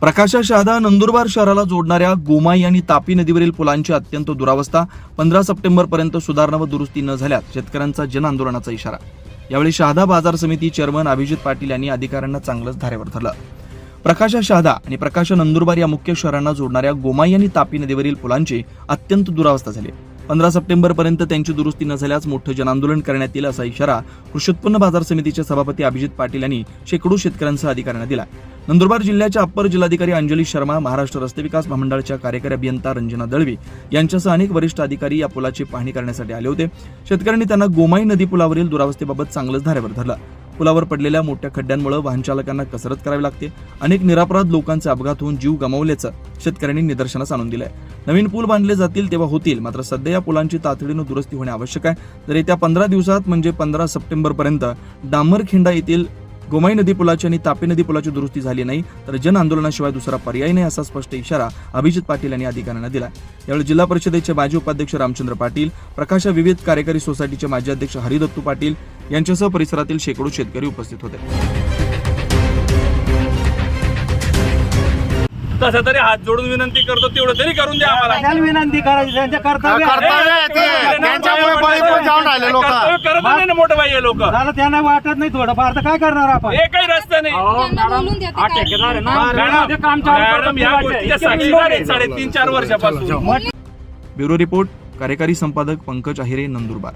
प्रकाशा शहादा नंदुरबार शहराला जोडणाऱ्या गोमाई आणि तापी नदीवरील पुलांची अत्यंत दुरावस्था पंधरा सप्टेंबरपर्यंत सुधारणा व दुरुस्ती न झाल्यास शेतकऱ्यांचा जनआंदोलनाचा इशारा. यावेळी शहादा बाजार समिती चेअरमन अभिजित पाटील यांनी अधिकाऱ्यांना चांगलंच धारेवर धरलं. प्रकाशा शहादा आणि प्रकाशा नंदुरबार या मुख्य शहरांना जोडणाऱ्या गोमाई आणि तापी नदीवरील पुलांची अत्यंत दुरावस्था झाली. पंधरा सप्टेंबरपर्यंत त्यांची दुरुस्ती न झाल्यास मोठं जनआंदोलन करण्यात येईल असा इशारा कृषी उत्पन्न बाजार समितीचे सभापती अभिजित पाटील यांनी शेकडो शेतकऱ्यांसह अधिकाऱ्यांना दिला. नंदुरबार जिल्ह्याच्या अप्पर जिल्हाधिकारी अंजली शर्मा महाराष्ट्र रस्ते विकास महामंडळाच्या कार्यकारी अभियंता रंजना दळवी यांच्यासह अनेक वरिष्ठ अधिकारी या पुलाची पाहणी करण्यासाठी आले होते. शेतकऱ्यांनी त्यांना गोमाई नदी पुलावरील दुरावस्थेबाबत चांगलंच धारेवर धरलं. पुलावर पडलेल्या मोठ्या खड्ड्यांमुळे वाहन चालकांना कसरत करावी लागते. अनेक निरापराध लोकांचे अपघात होऊन जीव गमावल्याचं शेतकऱ्यांनी निदर्शनास आणून दिलंय. नवीन पूल बांधले जातील तेव्हा होतील मात्र सध्या या पुलांची तातडीनं दुरुस्ती होणे आवश्यक आहे. तर येत्या पंधरा दिवसात म्हणजे पंधरा सप्टेंबरपर्यंत डांबरखिंडा येथील गोमाई नदी पुलाची आणि तापी नदी पुलाची दुरुस्ती झाली नाही तर जन आंदोलनाशिवाय दुसरा पर्याय नाही असा स्पष्ट इशारा अभिजित पाटील यांनी अधिकाऱ्यांना दिला यावेळी जिल्हा परिषदेचे माजी उपाध्यक्ष रामचंद्र पाटील प्रकाशा विविध कार्यकारी सोसायटीचे माजी अध्यक्ष हरिदत्तू पाटील यांच्यासह परिसरातील शेकडो शेतकरी उपस्थित होते. तसं तरी हात जोडून विनंती करतो तेवढं तरी करून द्या आम्हाला. विनंती करायची त्यांचं कर्तव्य राहिले लोक. कर्तव्य करत नाही ना मोठं बाई हे लोक. झालं त्यांना वाटत नाही थोडंफार. तर काय करणार आपण? एकही रस्ता नाही. त्यांना बोलून द्या ते काय मॅडम मॅडम या गोष्टीच्या साक्षीदार आहेत साडेतीन चार वर्षापासून. ब्युरो रिपोर्ट कार्यकारी संपादक पंकज अहिरे नंदुरबार.